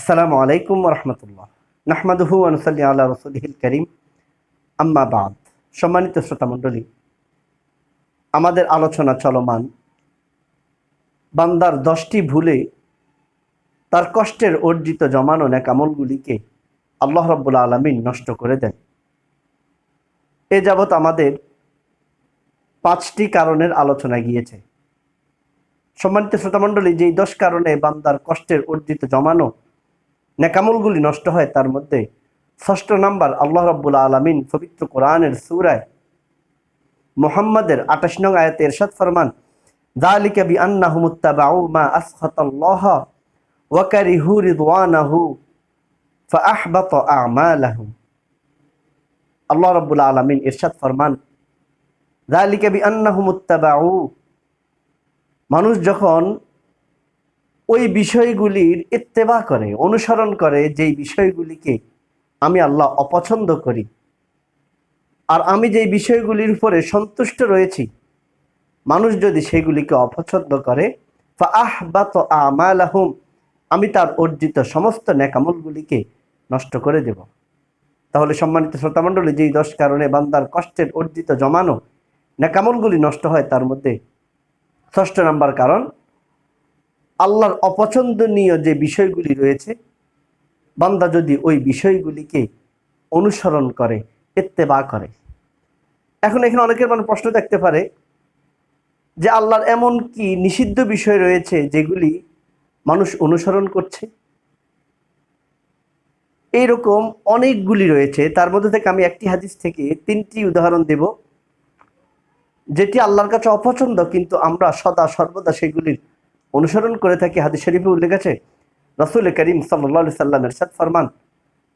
আসসালামু আলাইকুম রহমতুল্লাহ। নাহমাদুহু আনুসাল্লি আল্লাহ রসুলহিল করিম। আম্মা বাদ। সম্মানিত শ্রোতামণ্ডলী আমাদের আলোচনা চলমান। বান্দার দশটি ভুলে তার কষ্টের অর্জিত জমানো ন্যাকামলগুলিকে আল্লাহ রব্বুল আলমিন নষ্ট করে দেন। এ যাবৎ আমাদের পাঁচটি কারণের আলোচনা গিয়েছে। সম্মানিত শ্রোতামণ্ডলী যেই দশ কারণে বান্দার কষ্টের অর্জিত জমানো নেকামলগুলি নষ্ট হয় তার মধ্যে। ষষ্ঠ নাম্বার, আল্লাহ রব্বুল আলমিন পবিত্র কোরআনের সুরায় মোহাম্মদের আঠাশ নং আয়াতে এরশাদ ফরমান দা জালিকা বি আন্না হুমুত্তাবাউ মা আসখাতাল্লাহ ওয়াকারিহু রিদওয়ানাহু ফাআহবাত আমালাহুম। আল্লাহ রব্বুল আলমিন ইরশাদ ফরমান দা জালিকা বি আন্না হুমুত্তাবাউ মানুষ যখন ওই বিষয়গুলির ইত্তেবা করে, অনুসরণ করে যেই বিষয়গুলিকে আমি আল্লাহ অপছন্দ করি। আর আমি যেই বিষয়গুলির উপরে সন্তুষ্ট রয়েছি, মানুষ যদি সেগুলিকে অপছন্দ করে আহ বা তো আমালাহুম, আমি তার অর্জিত সমস্ত ন্যাকামলগুলিকে নষ্ট করে দেব। তাহলে সম্মানিত শ্রোতামণ্ডলী, যেই দশ কারণে বান্দার কষ্টের অর্জিত জমানো ন্যাকামলগুলি নষ্ট হয়, তার মধ্যে ষষ্ঠ নাম্বার কারণ আল্লাহর অপছন্দনীয় যে বিষয়গুলি রয়েছে, বান্দা যদি ওই বিষয়গুলিকে অনুসরণ করে এত্তেবা করে। এখন এখানে অনেকের মানে প্রশ্ন দেখতে পারে যে আল্লাহর এমন কি নিষিদ্ধ বিষয় রয়েছে যেগুলি মানুষ অনুসরণ করছে? এইরকম অনেকগুলি রয়েছে। তার মধ্যে থেকে আমি একটি হাদিস থেকে তিনটি উদাহরণ দেব, যেটি আল্লাহর কাছে অপছন্দ, কিন্তু আমরা সদা সর্বদা সেগুলির অনুসরণ করে থাকি, হাদিস শরীফে উল্লেখ আছে, রসুল করিম সাল্লা সাল্লামের সাদ ফরমান,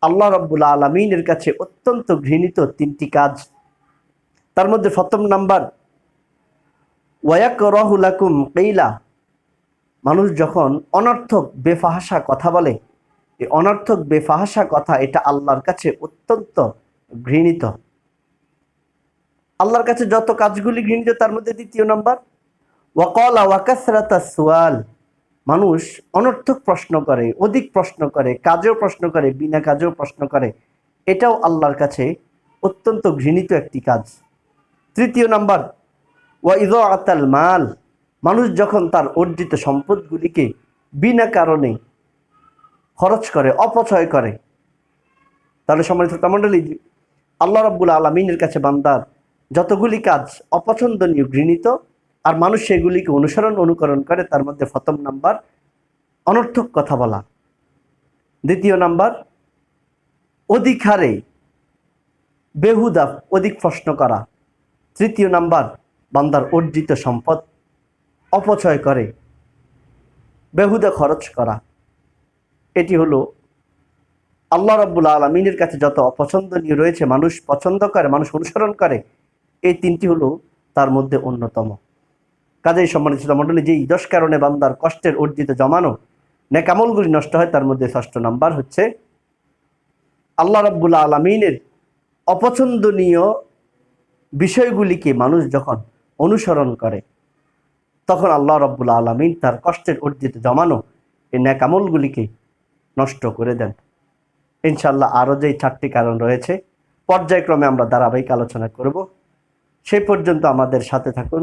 আল্লাহ রব্বুল আলমিনের কাছে অত্যন্ত ঘৃণিত তিনটি কাজ। তার মধ্যে প্রথম নাম্বার ওয়াক রহুলাকুম কেইলা মানুষ যখন অনর্থক, বেফাহাসা কথা বলে, এই অনর্থক, বেফাহাসা কথা, এটা আল্লাহর কাছে অত্যন্ত ঘৃণিত। আল্লাহর কাছে যত কাজগুলি ঘৃণিত, তার মধ্যে দ্বিতীয় নাম্বার ওয়াকলা ওয়াকাসরাতা সুয়াল মানুষ অনর্থক প্রশ্ন করে, অধিক প্রশ্ন করে, কাজেও প্রশ্ন করে, বিনা কাজেও প্রশ্ন করে। এটাও আল্লাহর কাছে অত্যন্ত ঘৃণিত একটি কাজ। তৃতীয় নাম্বার, ওয়া ইদ আতাল মাল। মানুষ যখন তার অর্জিত সম্পদগুলিকে বিনা কারণে খরচ করে, অপচয় করে, তাহলে সম্মানিত মণ্ডলী, আল্লাহ রব্বুল আলমিনের কাছে বান্দার যতগুলি কাজ অপছন্দনীয়, ঘৃণিত আর মানুষ সেগুলিকে অনুসরণ, অনুকরণ করে, তার মধ্যে প্রথম নাম্বার অনর্থক কথা বলা। দ্বিতীয় নাম্বার অধিক হারে বেহুদা অধিক প্রশ্ন করা। তৃতীয় নাম্বার, বান্দার অর্জিত সম্পদ অপচয় করে, বেহুদা খরচ করা। এটি হলো আল্লাহ রব্বুল আলমিনের কাছে যত অপছন্দনীয় রয়েছে, মানুষ পছন্দ করে, মানুষ অনুসরণ করে, এই তিনটি হলো তার মধ্যে অন্যতম। কাজেই সম্মানিত শ্রোতা মণ্ডলী, যেই দশ কারণে বান্দার কষ্টের অর্জিত জমানো নেকামলগুলি নষ্ট হয়, তার মধ্যে ষষ্ঠ নাম্বার হচ্ছে আল্লাহ রব্বুল আলমিনের অপছন্দনীয় বিষয়গুলিকে মানুষ যখন অনুসরণ করে, তখন আল্লাহ রব্বুল আলমিন তার কষ্টের অর্জিত জমানো এই ন্যাকামলগুলিকে নষ্ট করে দেন। ইনশাল্লাহ আরও যেই চারটি কারণ রয়েছে, পর্যায়ক্রমে আমরা ধারাবাহিক আলোচনা করব। সেই পর্যন্ত আমাদের সাথে থাকুন।